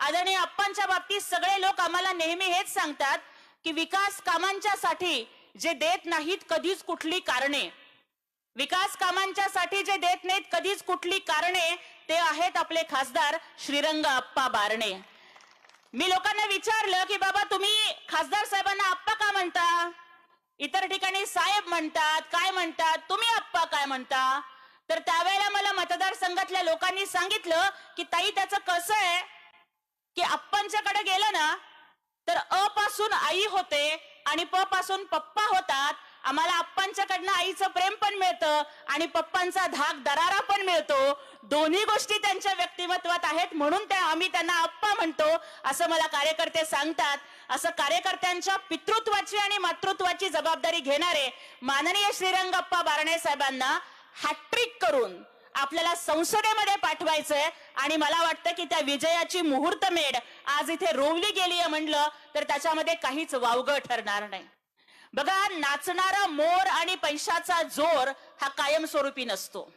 आदरणीय अप्पांच्या बाबतीत सगळे लोक आम्हाला नेहमी हेच सांगतात की विकास कामांच्या साठी जे देत नाहीत कधीच कुठली कारणे. विकास कामांच्या साठी जे देत नाहीत कधीच कुठली कारणे ते आहेत आपले खासदार श्रीरंग अप्पा बारणे. मी लोकांना विचारलं की बाबा तुम्ही खासदार साहेबांना आप्पा का म्हणता? इतर ठिकाणी साहेब म्हणतात काय म्हणतात तुम्ही आप्पा काय म्हणता? तर त्यावेळेला मला मतदारसंघातल्या लोकांनी सांगितलं की ताई त्याचं कसं आहे? की आप्पांच्याकडे गेलं ना तर अ पासून आई होते आणि प पासून पप्पा होतात. आम्हाला आप्पांच्याकडनं आईचं प्रेम पण मिळतं आणि पप्पांचा धाक दरारा पण मिळतो. दोन्ही गोष्टी त्यांच्या व्यक्तिमत्वात आहेत म्हणून त्या आम्ही त्यांना आप्पा म्हणतो असं मला कार्यकर्ते सांगतात. असं कार्यकर्त्यांच्या पितृत्वाची आणि मातृत्वाची जबाबदारी घेणारे माननीय श्रीरंगप्पा बारणे साहेबांना हॅट्रिक करून आपल्याला संसदेमध्ये पाठवायचंय. आणि मला वाटतं की त्या विजयाची मुहूर्त मेढ आज इथे रोवली गेली आहे म्हणलं तर त्याच्यामध्ये काहीच वावगं ठरणार नाही. बघा नाचणारा मोर आणि पैशाचा जोर हा कायमस्वरूपी नसतो.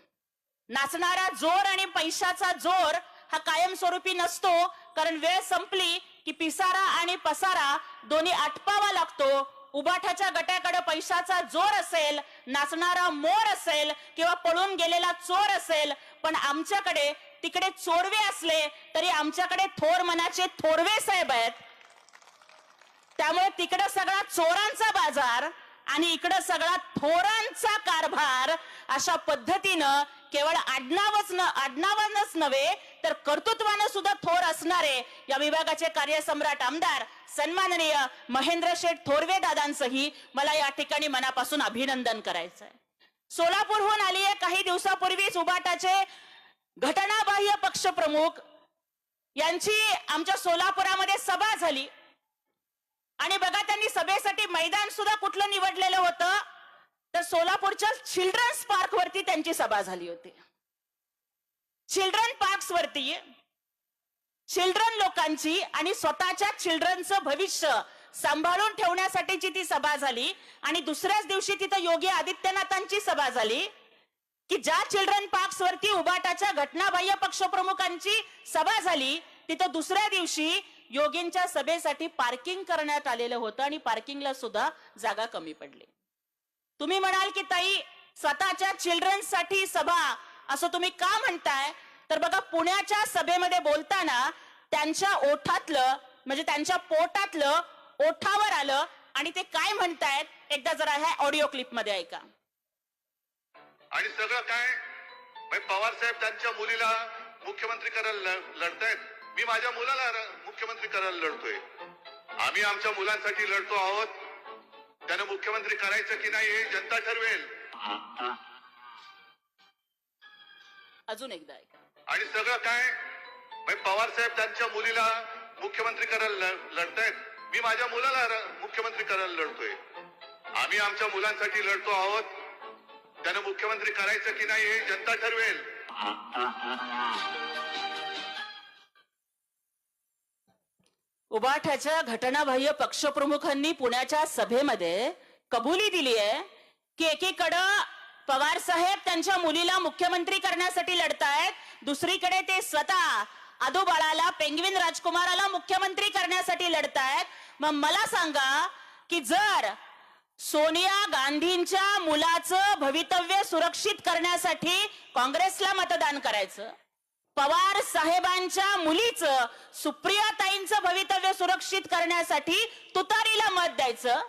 नाचणारा जोर आणि पैशाचा जोर हा कायमस्वरूपी नसतो कारण वेळ संपली की पिसारा आणि पसारा दोन्ही आटपावा लागतो उबाठाच्या गटाकडे पैशाचा जोर असेल नाचणारा मोर असेल किंवा पळून गेलेला चोर असेल पण आमच्याकडे तिकडे चोरवे असले तरी आमच्याकडे थोर मनाचे थोरवे साहेब आहेत. त्यामुळे तिकडं सगळा चोरांचा बाजार आणि इकडं सगळा थोरांचा कारभार अशा पद्धतीनं केवळ आडनावच न आडनावानच नव्हे तर कर्तृत्वानं सुद्धा थोर असणारे या विभागाचे कार्यसम्राट आमदार सन्माननीय महेंद्र शेठ थोरवे दादांचंही मला या ठिकाणी मनापासून अभिनंदन करायचंय. सोलापूरहून आली आहे काही दिवसापूर्वीच उबाटाचे घटनाबाह्य पक्षप्रमुख. यांची आमच्या सोलापुरामध्ये सभा झाली. आणि बघा त्यांनी सभेसाठी मैदान सुद्धा कुठलं निवडलेलं होतं? तर सोलापूरच्या चिल्ड्रन्स पार्क वरती त्यांची सभा झाली होती. चिल्ड्रन पार्क्स वरती चिल्ड्रन लोकांची आणि स्वतःच्या चिल्ड्रनचं भविष्य सांभाळून ठेवण्यासाठीची ती सभा झाली. आणि दुसऱ्याच दिवशी तिथं योगी आदित्यनाथांची सभा झाली की ज्या चिल्ड्रन पार्क्स वरती उबाटाच्या घटनाबाह्य पक्षप्रमुखांची सभा झाली तिथं दुसऱ्या दिवशी योगींच्या सभेसाठी पार्किंग करण्यात आलेलं होतं आणि पार्किंगला सुद्धा जागा कमी पडली. तुम्ही म्हणाल की ताई स्वतःच्या चिल्ड्रन्ससाठी सभा असं तुम्ही का म्हणताय? तर बघा पुण्याच्या सभेमध्ये बोलताना त्यांच्या ओठातलं म्हणजे त्यांच्या पोटातलं ओठावर आलं आणि ते काय म्हणतायत एकदा जरा ह्या ऑडिओ क्लिपमध्ये ऐका. आणि सगळं काय? म्हणजे पवार साहेब त्यांच्या मुलीला मुख्यमंत्री करायला लढतायत. मी माझ्या मुलाला मुख्यमंत्री करायला लढतोय. आम्ही आमच्या मुलांसाठी लढतो आहोत. त्यानं मुख्यमंत्री करायचं की नाही हे जनता ठरवेल. अजून एकदा ऐका. आणि सगळं काय? म्हणजे पवार साहेब त्यांच्या मुलीला मुख्यमंत्री करायला लढतायत. मी माझ्या मुलाला मुख्यमंत्री करायला लढतोय. आम्ही आमच्या मुलांसाठी लढतो आहोत. त्यानं मुख्यमंत्री करायचं की नाही हे जनता ठरवेल. उबाठाच्या घटनाबाह्य पक्षप्रमुखांनी पुण्याच्या सभेमध्ये कबुली दिली आहे. की एकीकडं पवार साहेब त्यांच्या मुलीला मुख्यमंत्री करण्यासाठी लढतायत. दुसरीकडे ते स्वतः आदू बाळाला पेंगविन राजकुमाराला मुख्यमंत्री करण्यासाठी लढतायत. मग मला सांगा की जर सोनिया गांधींच्या मुलाचं भवितव्य सुरक्षित करण्यासाठी काँग्रेसला मतदान करायचं पवार साहेबांच्या मुलीचं सुप्रियाताईंचं भवितव्य सुरक्षित करण्यासाठी तुतारीला मत द्यायचं.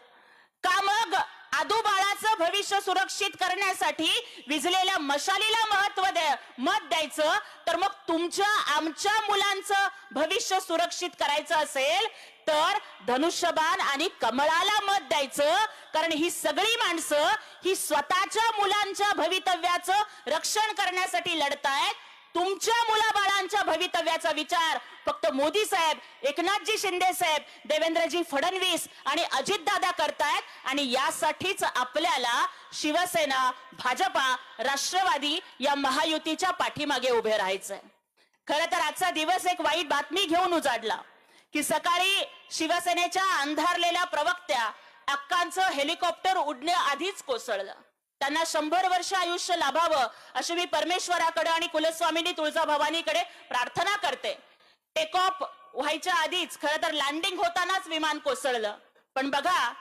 का मग आदू बाळाचं भविष्य सुरक्षित करण्यासाठी विजलेल्या मशालीला महत्त्व द्या मत द्यायचं? तर मग तुमच्या आमच्या मुलांचं भविष्य सुरक्षित करायचं असेल तर धनुष्यबाण आणि कमळाला मत द्यायचं. कारण ही सगळी माणसं ही स्वतःच्या मुलांच्या भवितव्याचं रक्षण करण्यासाठी लढतायत. तुमच्या मुलाबाळांच्या भवितव्याचा विचार फक्त मोदी साहेब एकनाथजी शिंदे साहेब देवेंद्रजी फडणवीस आणि अजितदादा करतायत आणि यासाठीच आपल्याला शिवसेना भाजपा राष्ट्रवादी या महायुतीच्या पाठीमागे उभे राहायचंय. खरं तर आजचा दिवस एक वाईट बातमी घेऊन उजाडला की सकाळी शिवसेनेच्या अंधारलेल्या प्रवक्त्या अक्कांचं हेलिकॉप्टर उडण्याआधीच कोसळलं. त्यांना शंभर वर्ष आयुष्य लाभावं अशी मी परमेश्वराकडे आणि कुलस्वामिनी तुळजाभवानीकडे प्रार्थना करते. टेक ऑफ व्हायच्या आधीच खरं तर लँडिंग होतानाच विमान कोसळलं. पण बघा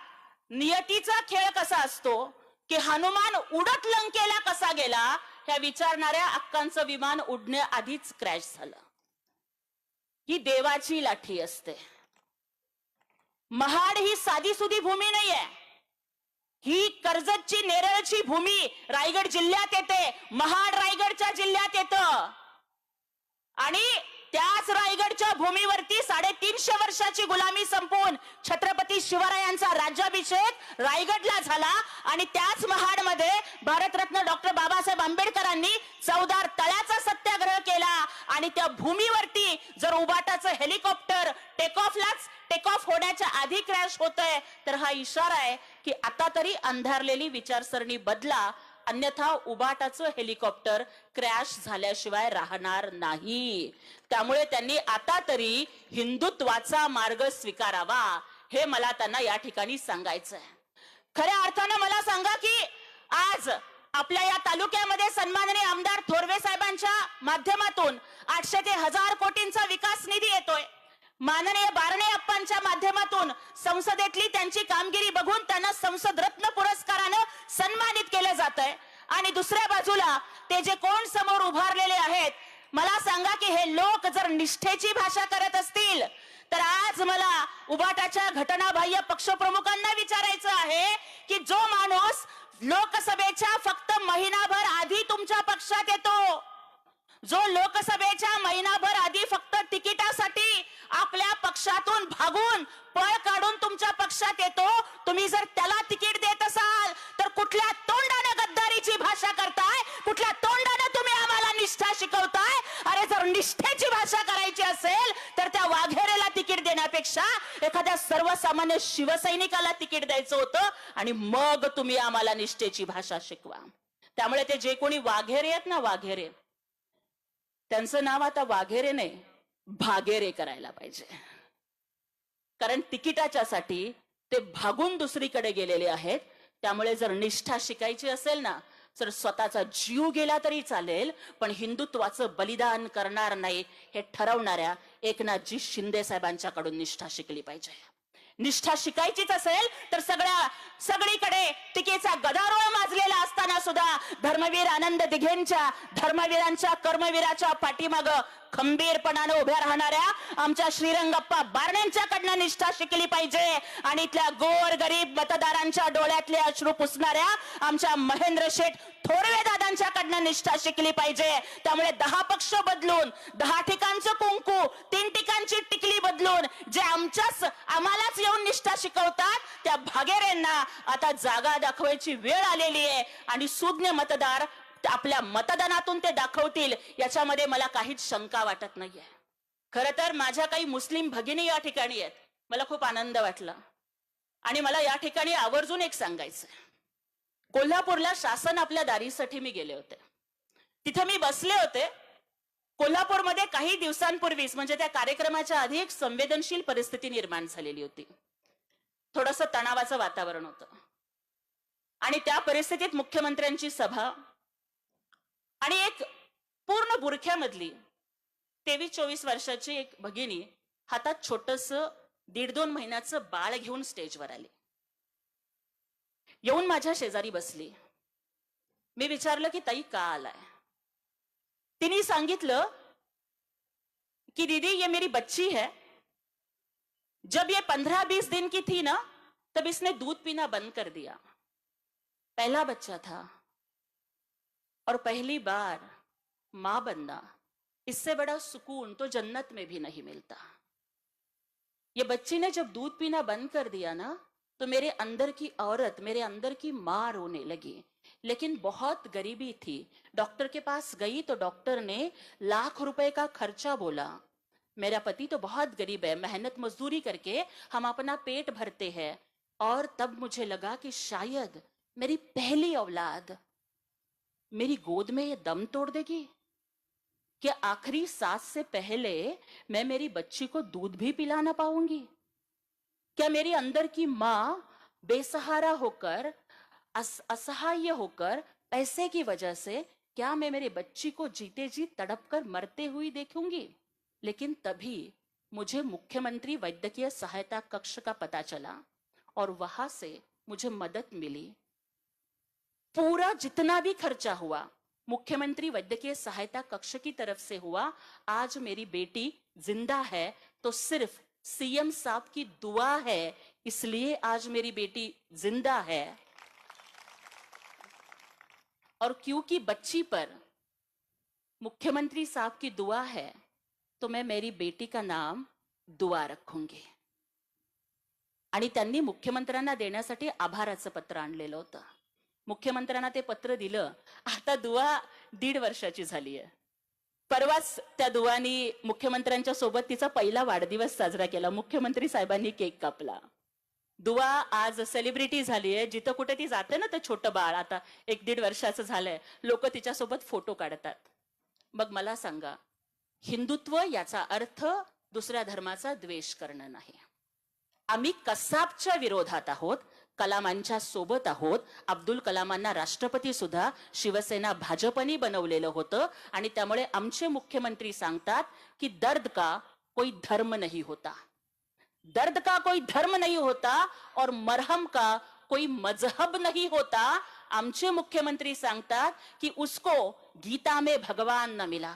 नियतीचा खेळ कसा असतो की हनुमान उडत लंकेला कसा गेला ह्या विचारणाऱ्या अक्कांचं विमान उडण्याआधीच क्रॅश झालं. ही देवाची लाठी असते. महाड ही साधी सुधी भूमी नाहीये. ही कर्जतची नेरळची भूमी रायगड जिल्ह्यात येते. महाड रायगडच्या जिल्ह्यात येतं. आणि त्याच रायगडच्या भूमीवरती साडेतीनशे वर्षाची गुलामी संपवून छत्रपती शिवरायांचा राज्याभिषेक रायगडला झाला. आणि त्याच महाडमध्ये भारतरत्न डॉक्टर बाबासाहेब आंबेडकरांनी चौदार तळ्याचा सत्याग्रह केला. आणि त्या भूमीवरती जर उबाटाचं हेलिकॉप्टर होण्याच्या आधी क्रॅश होतंय तर हा इशारा आहे की आता तरी अंधारलेली विचारसरणी बदला अन्यथा उबाटाचं हेलिकॉप्टर क्रॅश झाल्याशिवाय राहणार नाही. त्यामुळे त्यांनी आता तरी हिंदुत्वाचा मार्ग स्वीकारावा हे मला त्यांना या ठिकाणी सांगायचं आहे खऱ्या अर्थानं मला सांगा की आज आपल्या या तालुक्यामध्ये सन्माननीय आमदार थोरवे साहेबांच्या माध्यमातून आठशे ते हजार कोटींचा विकास निधी येतोय. माननीय बारणे अप्पांच्या माध्यमातून संसदेतली त्यांची कामगिरी बघून त्यांना संसद रत्न पुरस्कारानं सन्मानित केलं जात आहे आणि दुसऱ्या बाजूला ते जे कोण समोर उभारलेले आहेत मला सांगा की हे लोक जर निष्ठेची भाषा करत असतील तर आज मला उबाटाच्या घटनाबाह्य पक्षप्रमुखांना विचारायचं आहे की जो माणूस लोकसभेच्या फक्त महिनाभर आधी तुमच्या पक्षात येतो जो लोकसभेच्या महिनाभर आधी फक्त तिकिटासाठी आपल्या पक्षातून भागून पळ काढून तुमच्या पक्षात येतो तुम्ही जर त्याला तिकीट देत असाल तर कुठल्या तोंडाने गद्दारीची भाषा करताय? कुठल्या तोंडाने तुम्ही आम्हाला निष्ठा शिकवताय? अरे जर निष्ठेची भाषा करायची असेल तर त्या वाघेरेला तिकीट देण्यापेक्षा एखाद्या सर्वसामान्य शिवसैनिकाला तिकीट द्यायचं होतं आणि मग तुम्ही आम्हाला निष्ठेची भाषा शिकवा. त्यामुळे ते जे कोणी वाघेरे आहेत ना वाघेरे त्यांचं नाव आता वाघेरे नाही भागेरे करायला पाहिजे. कारण तिकिटाच्यासाठी ते भागून दुसरीकडे गेलेले आहेत. त्यामुळे जर निष्ठा शिकायची असेल ना तर स्वतःचा जीव गेला तरी चालेल पण हिंदुत्वाचं बलिदान करणार नाही हे ठरवणाऱ्या एकनाथजी शिंदे साहेबांच्याकडून निष्ठा शिकली पाहिजे. निष्ठा शिकायचीच असेल तर सगळ्या सगळीकडे टीकेचा गदारोळ माजलेला असताना सुद्धा धर्मवीर आनंद दिघेंच्या धर्मवीरांच्या कर्मवीराच्या पाठीमाग खंबीरपणानं उभ्या राहणाऱ्या आमच्या श्रीरंगप्पा बारणेंच्याकडनं निष्ठा शिकली पाहिजे. आणि इथल्या गोर गरीब मतदारांच्या डोळ्यातले अश्रू पुसणाऱ्या आमच्या महेंद्र शेठ थोरवे दादांच्याकडनं निष्ठा शिकली पाहिजे. त्यामुळे दहा पक्ष बदलून दहा ठिकाणचं कुंकू तीन ठिकाणची टिकली बदलून जे आमच्याच आम्हालाच येऊन निष्ठा शिकवतात त्या भागेरेंना आता जागा दाखवायची वेळ आलेली आहे. आणि सुज्ञ मतदार आपल्या मतदानातून ते दाखवतील याच्यामध्ये मला काहीच शंका वाटत नाहीये. खर तर माझ्या काही मुस्लिम भगिनी या ठिकाणी आहेत. मला खूप आनंद वाटला. आणि मला या ठिकाणी आवर्जून एक सांगायचं कोल्हापूरला शासन आपल्या दारीसाठी मी गेले होते. तिथे मी बसले होते. कोल्हापूरमध्ये काही दिवसांपूर्वीच म्हणजे त्या कार्यक्रमाच्या आधी एक संवेदनशील परिस्थिती निर्माण झालेली होती. थोडस तणावाचं वातावरण होतं. आणि त्या परिस्थितीत मुख्यमंत्र्यांची सभा आणि एक पूर्ण बुरख्यामधली तेवीस चोवीस वर्षाची एक भगिनी हातात छोटस दीड दोन महिन्याचं बाळ घेऊन स्टेजवर आली. येऊन माझ्या शेजारी बसली. मी विचारलं की ताई का आलाय? तिने सांगितलं कि दीदी ये मेरी बच्ची है. जब ये पंद्रह बीस दिन की थी ना तब इसने दूध पीना बंद कर दिया. पहला बच्चा था. और पहली बार माँ बनना, इससे बड़ा सुकून तो जन्नत में भी नहीं मिलता। ये बच्ची ने जब दूध पीना बंद कर दिया ना तो मेरे अंदर की औरत, मेरे अंदर की माँ रोने लगी। लेकिन बहुत गरीबी थी। डॉक्टर के पास गई तो डॉक्टर ने लाख रुपए का खर्चा बोला, मेरा पति तो बहुत गरीब है, मेहनत मजदूरी करके हम अपना पेट भरते हैं। और तब मुझे लगा कि शायद मेरी पहली औलाद मेरी गोद में ये दम तोड़ देगी? कि आखिरी सांस से पहले मैं मेरी बच्ची को दूध भी पिला ना पाऊँगी? क्या मेरी अंदर की माँ बेसहारा होकर अस, असहाय होकर पैसे की वजह से क्या मैं मेरे बच्ची को जीते जी तड़प कर मरते हुई देखूँगी? लेकिन तभी मुझे मुख्यमंत्री वैद्यकीय सहायता कक्ष का पता चला और वहाँ से मुझे मदद मिली। पूरा जितना भी खर्चा हुआ, मुख्यमंत्री वैद्यकीय सहायता कक्ष की तरफ़ से हुआ, आज मेरी बेटी ज़िंदा है तो सिर्फ़ सीएम साहब की दुआ है, इसलिए आज मेरी बेटी ज़िंदा है। और क्योंकि बच्ची पर मुख्यमंत्री साहब की दुआ है तो मैं मेरी बेटी का नाम दुआ रखूँगी। आणि त्यांनी मुख्यमंत्र्यांना देण्यासाठी आभाराचं पत्र आणलेलं होतं। मुख्यमंत्र्यांना ते पत्र दिलं. आता दुवा दीड वर्षाची झाली आहे परवाच त्या दुवानी मुख्यमंत्र्यांच्या सोबत तिचा पहिला वाढदिवस साजरा केला. मुख्यमंत्री साहेबांनी केक कापला. दुवा आज सेलिब्रिटी झाली आहे जिथं कुठे ती जाते ना तर छोटं बाळ. आता एक दीड वर्षाचं झालंय. लोक तिच्यासोबत फोटो काढतात. मग मला सांगा. हिंदुत्व याचा अर्थ दुसऱ्या धर्माचा द्वेष करणं नाही. आम्ही कसाबच्या विरोधात आहोत. कलामांच्या सोबत आहोत. अब्दुल कलामांना राष्ट्रपती सुद्धा शिवसेना भाजपनी बनवलेलं होतं. आणि त्यामुळे आमचे मुख्यमंत्री सांगतात की दर्द का कोई धर्म नहीं होता. दर्द का कोई धर्म नहीं होता और मरहम का कोई मजहब नहीं होता. आमचे मुख्यमंत्री सांगतात की उसको गीता में भगवान न मिला.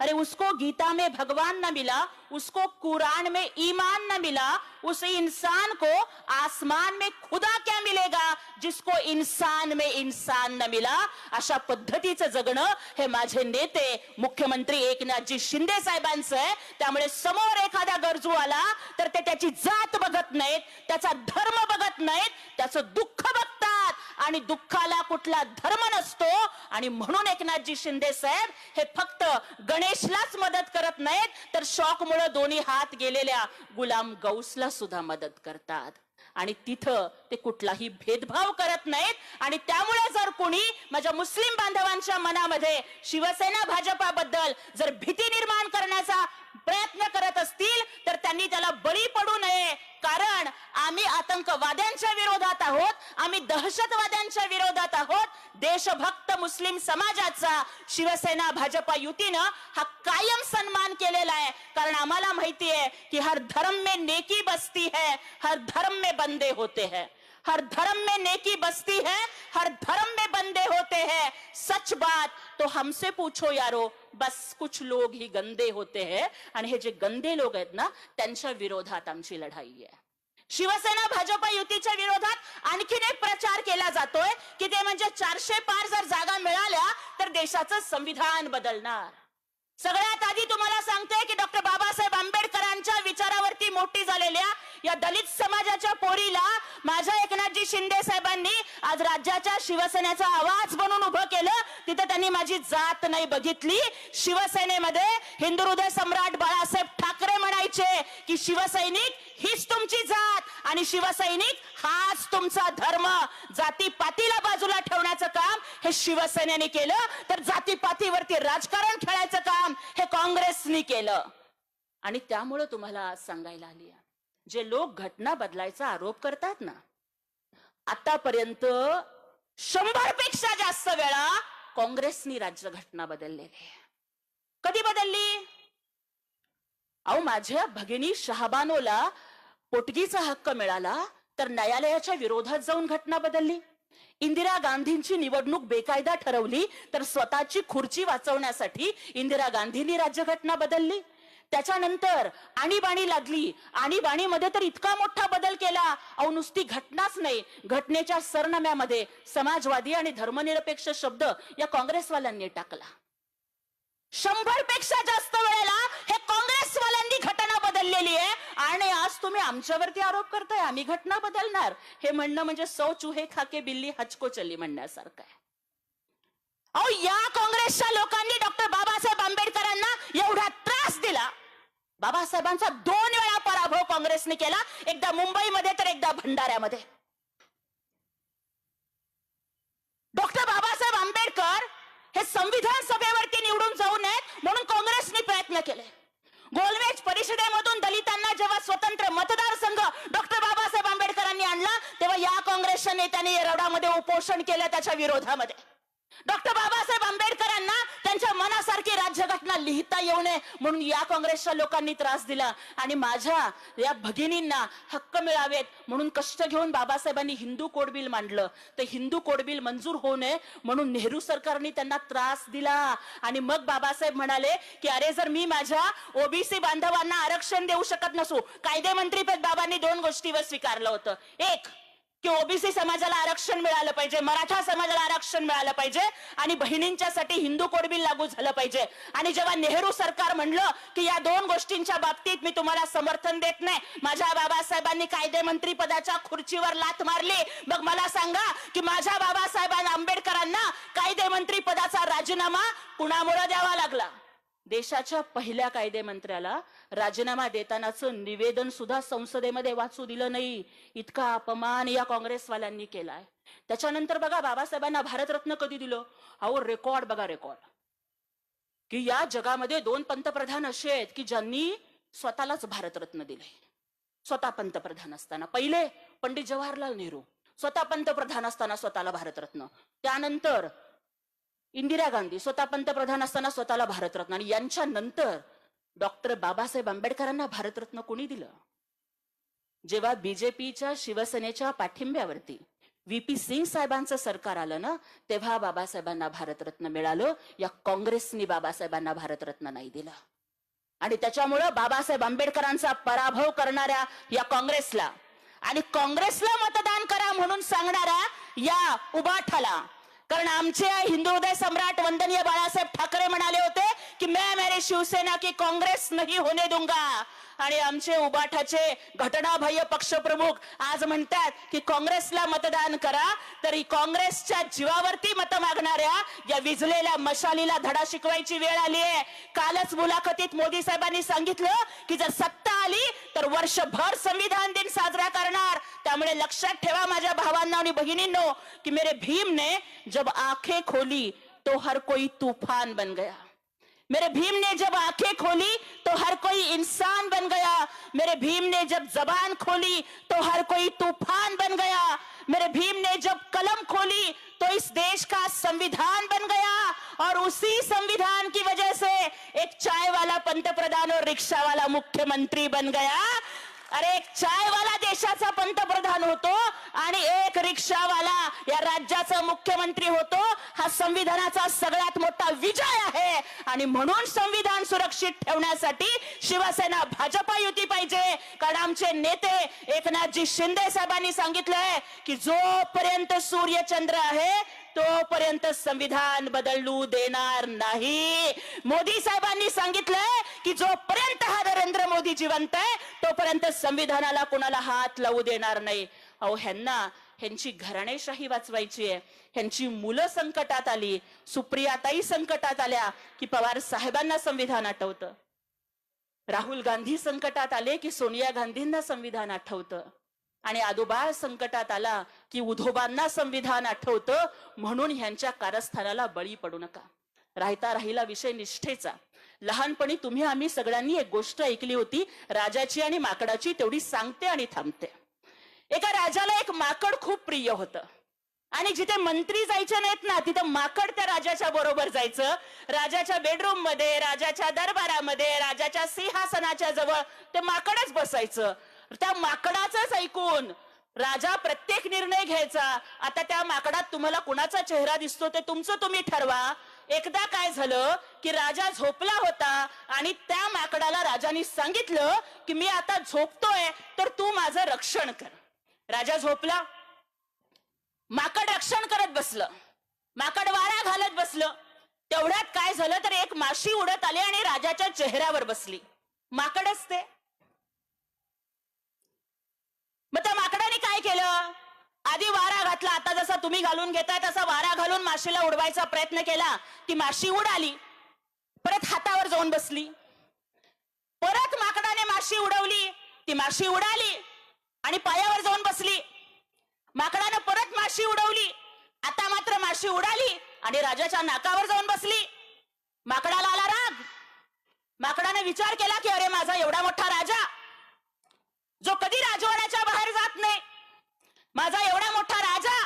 अरे उसको गीता में भगवान न मिला उसको कुरान में ईमान न मिला उस इंसान को आसमान में खुदा क्या मिलेगा जिसको इंसान में इंसान न मिला? अशा पद्धतीचं जगणं हे माझे नेते मुख्यमंत्री एकनाथजी शिंदे साहेबांचं आहे. त्यामुळे समोर एखादा गरजू आला तर ते त्याची जात बघत नाहीत त्याचा धर्म बघत नाहीत त्याचं दुःख बघत आणि दुःखाला कुठला धर्म नसतो. आणि म्हणून एकनाथजी शिंदे साहेब हे फक्त गणेशलाच मदत करत नाहीत तर शॉकमुळे दोन्ही हात गेलेल्या गुलाम गौसला सुद्धा मदत करतात. आणि तिथं ते कुठलाही भेदभाव करत नाहीत. आणि त्यामुळे जर कोणी माझ्या मुस्लिम बांधवांच्या मनामध्ये शिवसेना भाजपाबद्दल जर भीती निर्माण करण्याचा प्रयत्न करत असतील तर त्यांनी त्याला बळी पडू नये. कारण आम्ही आतंकवाद्यांच्या विरोधात आहोत आम्ही दहशतवाद्यांच्या विरोधात आहोत. देशभक्त मुस्लिम समाजाचा शिवसेना भाजपा युतीनं हा कायम सन्मान केलेला आहे. कारण आम्हाला माहिती आहे की हर धर्म में नेकी बसती है हर धर्म में में बंदे होते हैं। हर धर्म में नेकी बसती है हर धर्म में बंदे होते हैं। सच बात तो हमसे पूछो यारो बस कुछ लोग ही गंदे होते हैं। आणि हे जे गंदे लोक आहेत ना त्यांच्या विरोधात आमची लढाई आहे। शिवसेना भाजपा युतीच्या विरोधात आणखीन एक प्रचार केला जातोय की ते म्हणजे चारशे पार जर जागा मिळाल्या तर देशाचं संविधान बदलणार. सगळ्यात आधी तुम्हाला सांगते की डॉक्टर बाबासाहेब आंबेडकरांच्या विचारावरती मोठी झालेल्या या दलित समाजाच्या पोरीला माझ्या एकनाथजी शिंदे साहेबांनी आज राज्याच्या शिवसेनेचा आवाज बनून उभं केलं. तिथं त्यांनी माझी जात नाही बघितली. शिवसेनेमध्ये हिंदू हृदय सम्राट बाळासाहेब ठाकरे म्हणायचे की शिवसैनिक हीच तुमची जात आणि शिवसैनिक हाच तुमचा धर्म. जातीपातीला बाजूला ठेवण्याचं काम हे शिवसेनेने केलं. तर जातीपातीवरती राजकारण खेळायचं काम हे काँग्रेसनी केलं. आणि त्यामुळं तुम्हाला सांगायला आली आहे. जे लोक घटना बदलायचा आरोप करतात ना आतापर्यंत शंभरपेक्षा जास्त वेळा काँग्रेसनी राज्य घटना बदललेली आहे. कधी बदलली? अहो माझ्या भगिनी शहाबानोला पोटगीचा हक्क मिळाला तर न्यायालयाच्या विरोधात जाऊन घटना बदलली. इंदिरा गांधींची निवडणूक बेकायदा ठरवली तर स्वतःची खुर्ची वाचवण्यासाठी इंदिरा गांधींनी राज्यघटना बदलली. त्याच्यानंतर आणीबाणी लागली. आणीबाणीमध्ये तर इतका मोठा बदल केला. अहो नुसती घटनाच नाही. घटनेच्या सरनाम्यामध्ये समाजवादी आणि धर्मनिरपेक्ष शब्द या काँग्रेसवाल्यांनी टाकला. शंभरपेक्षा जास्त वेळेला हे काँग्रेसवाल्यांनी घटना बदललेली आहे. आणि आज तुम्ही आमच्यावरती आरोप करताय. आम्ही घटना बदलणार. हे म्हणणं म्हणजे सौ चुहे खाके बिल्ली हचको चली म्हणण्यासारखं आहे. अहो या काँग्रेसच्या लोकांनी डॉक्टर बाबासाहेब आंबेडकरांना एवढ्या त्रास दिला बाबासाहेबांचा दोन वेळा पराभव काँग्रेसने केला एकदा मुंबईमध्ये तर एकदा भंडाऱ्यामध्ये. डॉक्टर बाबासाहेब आंबेडकर हे संविधान सभेवरती निवडून जाऊ नयेत म्हणून काँग्रेसने प्रयत्न केले. गोलमेज परिषदेमधून दलितांना जेव्हा स्वतंत्र मतदारसंघ डॉक्टर बाबासाहेब आंबेडकरांनी आणला तेव्हा या काँग्रेसच्या नेत्यांनी येरवडामध्ये उपोषण केलं त्याच्या विरोधामध्ये. डॉक्टर बाबासाहेब आंबेडकर त्यांच्या मनासारखी राज्यघटना लिहिता येऊ नये म्हणून या काँग्रेसच्या लोकांनी त्रास दिला. आणि माझ्या या भगिनींना हक्क मिळावेत म्हणून कष्ट घेऊन बाबासाहेबांनी हिंदू कोड बिल मांडलं. तर हिंदू कोड बिल मंजूर होऊ नये म्हणून नेहरू सरकारने त्यांना त्रास दिला. आणि मग बाबासाहेब म्हणाले की अरे जर मी माझ्या ओबीसी बांधवांना आरक्षण देऊ शकत नसू कायदेमंत्रीपद बाबांनी दोन गोष्टीवर स्वीकारलं होतं. एक की ओबीसी समाजाला आरक्षण मिळालं पाहिजे मराठा समाजाला आरक्षण मिळालं पाहिजे आणि बहिणींच्यासाठी हिंदू कोड बिल लागू झालं पाहिजे. आणि जेव्हा नेहरू सरकार म्हणलं की या दोन गोष्टींच्या बाबतीत मी तुम्हाला समर्थन देत नाही माझ्या बाबासाहेबांनी कायदे मंत्री पदाच्या खुर्चीवर लात मारली. मग मला सांगा की माझ्या बाबासाहेबांना आंबेडकरांना कायदे मंत्री पदाचा राजीनामा कुणामुळे द्यावा लागला? देशाच्या पहिल्या कायदेमंत्र्याला राजीनामा देतानाचं निवेदन सुद्धा संसदेमध्ये वाचू दिलं नाही. इतका अपमान या काँग्रेसवाल्यांनी केलाय. त्याच्यानंतर बघा बाबासाहेबांना भारतरत्न कधी दिलं? अहो रेकॉर्ड बघा रेकॉर्ड. की या जगामध्ये दोन पंतप्रधान असे आहेत की ज्यांनी स्वतःलाच भारतरत्न दिले. स्वतः पंतप्रधान असताना. पहिले पंडित जवाहरलाल नेहरू. स्वतः पंतप्रधान असताना स्वतःला भारतरत्न. त्यानंतर इंदिरा गांधी स्वतः पंतप्रधान असताना स्वतःला भारतरत्न. आणि यांच्या नंतर डॉक्टर बाबासाहेब आंबेडकरांना भारतरत्न कोणी दिलं? जेव्हा बीजेपीच्या शिवसेनेच्या पाठिंब्यावरती व्ही सिंग साहेबांचं सरकार आलं ना तेव्हा बाबासाहेबांना भारतरत्न मिळालं. या काँग्रेसनी बाबासाहेबांना भारतरत्न नाही दिलं. आणि त्याच्यामुळं बाबासाहेब आंबेडकरांचा पराभव करणाऱ्या या काँग्रेसला आणि काँग्रेसला मतदान करा म्हणून सांगणाऱ्या या उबाठाला कारण आमचे हिंदू हृदय सम्राट वंदनीय बाळासाहेब ठाकरे म्हणाले होते की मैं मेरे शिवसेना की काँग्रेस नाही होने दूंगा. आणि आमचे उबाठाचे घटनाबाह्य पक्षप्रमुख आज म्हणतात की काँग्रेसला मतदान करा तरी काँग्रेसच्या जीवावरती मत मागणाऱ्या या विजलेल्या मशालीला धडा शिकवायची वेळ आली आहे. कालच मुलाखतीत मोदी साहेबांनी सांगितलं की जर सत्ता आली तर वर्षभर संविधान दिन साजरा करणार. त्यामुळे लक्षात ठेवा माझ्या भावांना आणि बहिणींनो की मेरे भीम ने जब आंखें खोली तो हर कोई तूफान बन गया. मेरे भीम ने जब आंखें खोली तो हर कोई इंसान बन गया. मेरे भीम ने जब जबान खोली तो हर कोई तूफान बन गया. मेरे भीम ने जब कलम खोली तो इस देश का संविधान बन गया. और उसी संविधान की वजह से एक चाय वाला पंतप्रधान और रिक्शा वाला मुख्यमंत्री बन गया. अरे एक चाय वाला देशाचा पंतप्रधान होतो आणि एक रिक्षावाला या राज्याचा मुख्यमंत्री होतो. हा संविधानाचा सगळ्यात मोठा विजय आहे. आणि म्हणून संविधान सुरक्षित ठेवण्यासाठी शिवसेना भाजपा युती पाहिजे. कारण आमचे नेते एकनाथजी शिंदे साहेबांनी सांगितलंय की जोपर्यंत सूर्यचंद्र आहे तोपर्यंत संविधान बदलू देणार नाही. मोदी साहेबांनी सांगितलंय की जोपर्यंत हा नरेंद्र मोदी जिवंत आहे तोपर्यंत संविधानाला कोणाला हात लावू देणार नाही. अहो ह्यांना ह्यांची घराणेशाही वाचवायची आहे. ह्यांची मुलं संकटात आली. सुप्रियाताई संकटात आल्या की पवार साहेबांना संविधान आठवतं. राहुल गांधी संकटात आले की सोनिया गांधींना संविधान आठवतं. आणि आदोबाळ संकटात आला की उधोबांना संविधान आठवतं म्हणून ह्यांच्या कारस्थानाला बळी पडू नका. राहता राहिला विषय निष्ठेचा. लहानपणी तुम्ही आम्ही सगळ्यांनी एक गोष्ट ऐकली होती राजाची आणि माकडाची तेवढी सांगते आणि थांबते. एका राजाला एक माकड खूप प्रिय होतं. आणि जिथे मंत्री जायचे नाहीत ना तिथं माकड त्या राजाच्या बरोबर जायचं. राजाच्या बेडरूममध्ये राजाच्या दरबारामध्ये राजाच्या सिंहासनाच्या जवळ ते माकडच बसायचं. त्या माकडाच ऐकून राजा प्रत्येक निर्णय घ्यायचा. आता त्या माकडात तुम्हाला कुणाचा चेहरा दिसतो ते तुमचं तुम्ही ठरवा. एकदा काय झालं की राजा झोपला होता आणि त्या माकडाला राजाने सांगितलं की मी आता झोपतोय तर तू माझं रक्षण कर. राजा झोपला. माकड रक्षण करत बसलं. माकड वारा घालत बसलं. तेवढ्यात काय झालं तर एक माशी उडत आली आणि राजाच्या चेहऱ्यावर बसली. माकडच ते. मग त्या माकडाने काय केलं? आधी वारा घातला आता जसा तुम्ही घालून घेताय तसा वारा घालून माशीला उडवायचा प्रयत्न केला ती माशी उडाली. परत हातावर जाऊन बसली. परत माकडाने माशी उडवली. ती माशी उडाली आणि पायावर जाऊन बसली. माकडानं परत माशी उडवली. आता मात्र माशी उडाली आणि राजाच्या नाकावर जाऊन बसली. माकडाला आला राग. माकडाने विचार केला की अरे माझा एवढा मोठा राजा जो कधी राजवाड्याच्या बाहेर जात नाही माझा एवढा मोठा राजा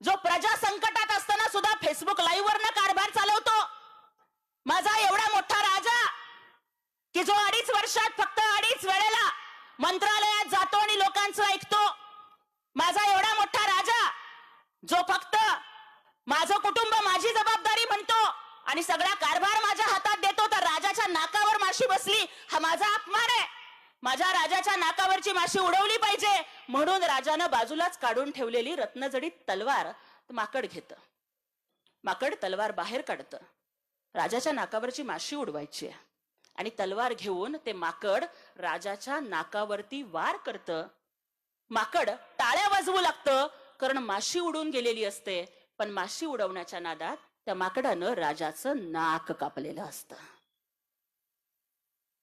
जो प्रजा संकटात असताना सुद्धा फेसबुक लाईव्ह वरनं कारभार चालवतो माझा माझा एवढा मोठा राजा की जो अडीच वर्षात फक्त अडीच वेळेला मंत्रालयात जातो आणि लोकांचं ऐकतो माझा एवढा मोठा राजा जो फक्त माझं कुटुंब माझी जबाबदारी म्हणतो आणि सगळा कारभार माझ्या हातात देतो तर राजाच्या नाकावर माशी बसली हा माझा अपमान आहे. माझ्या राजाच्या नाकावरची माशी उडवली पाहिजे. म्हणून राजानं बाजूलाच काढून ठेवलेली रत्नजडीत तलवार माकड घेत. माकड तलवार बाहेर काढतं. राजाच्या नाकावरची माशी उडवायची आणि तलवार घेऊन ते माकड राजाच्या नाकावरती वार करतं. माकड टाळ्या वाजवू लागतं कारण माशी उडून गेलेली असते. पण माशी उडवण्याच्या नादात त्या माकडानं राजाचं नाक कापलेलं असतं.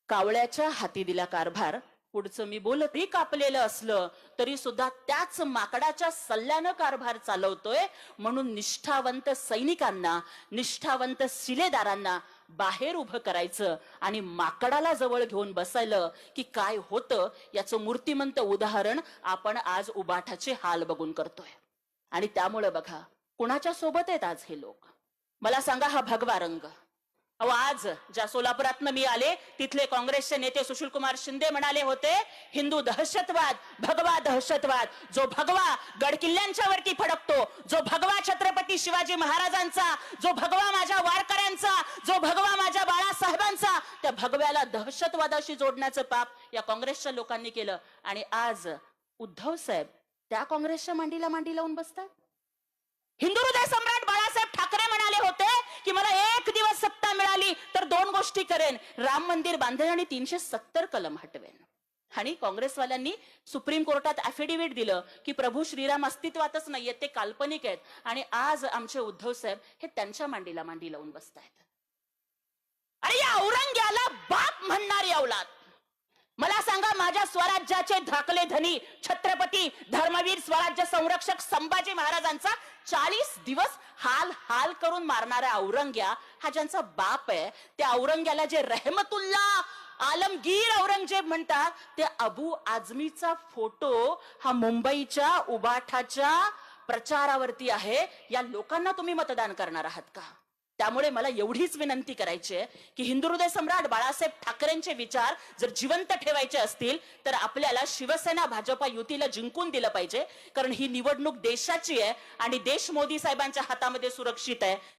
कावळ्याच्या हाती दिला कारभार. पुढचं मी बोलतही कापलेलं असलं तरी सुद्धा त्याच माकडाच्या सल्ल्यानं कारभार चालवतोय. म्हणून निष्ठावंत सैनिकांना निष्ठावंत शिलेदारांना बाहेर उभं करायचं आणि माकडाला जवळ घेऊन बसायलं की काय होतं याचं मूर्तिमंत उदाहरण आपण आज उबाठाचे हाल बघून करतोय. आणि त्यामुळं बघा कुणाच्या सोबत आहेत आज हे लोक? मला सांगा हा भगवा रंग. अहो आज ज्या सोलापुरातनं मी आले तिथले काँग्रेसचे नेते सुशील कुमार शिंदे म्हणाले होते हिंदू दहशतवाद भगवा दहशतवाद जो भगवा गडकिल्ल्यांच्या वरती फडकतो जो भगवा छत्रपती शिवाजी महाराजांचा जो भगवा माझ्या वारकऱ्यांचा जो भगवा माझ्या बाळासाहेबांचा त्या भगव्याला दहशतवादाशी जोडण्याचं पाप या काँग्रेसच्या लोकांनी केलं. आणि आज उद्धव साहेब त्या काँग्रेसच्या मांडीला मांडी लावून बसतात. हिंदू हृदय सम्राट की मला एक दिवस सत्ता मिळाली तर दोन गोष्टी करेन. राम मंदिर बांधेन आणि तीनशे सत्तर कलम हटवेन. आणि काँग्रेसवाल्यांनी सुप्रीम कोर्टात अफिडेव्हिट दिलं की प्रभू श्रीराम अस्तित्वातच नाहीये ते काल्पनिक आहेत. आणि आज आमचे उद्धव साहेब हे त्यांच्या मांडीला मांडी लावून बसतायत. अरे या औरंग्याला बाप म्हणणारी अवलाद मला सांगा माझ्या स्वराज्याचे धाकले धनी छत्रपती धर्मवीर स्वराज्य संरक्षक संभाजी महाराजांचा चाळीस दिवस हाल हाल करून मारणाऱ्या औरंग्या हा ज्यांचा बाप आहे त्या औरंग्याला जे रहमतुल्ला आलमगीर औरंगजेब म्हणतात ते अबू आझमीचा फोटो हा मुंबईच्या उबाठाच्या प्रचारावरती आहे. या लोकांना तुम्ही मतदान करणार आहात का? त्यामुळे मला एवढीच विनंती करायची आहे की हिंदू हृदय सम्राट बाळासाहेब ठाकरेंचे विचार जर जिवंत ठेवायचे असतील तर आपल्याला शिवसेना भाजपा युतीला जिंकून दिलं पाहिजे. कारण ही निवडणूक देशाची आहे आणि देश मोदी साहेबांच्या हातामध्ये सुरक्षित आहे.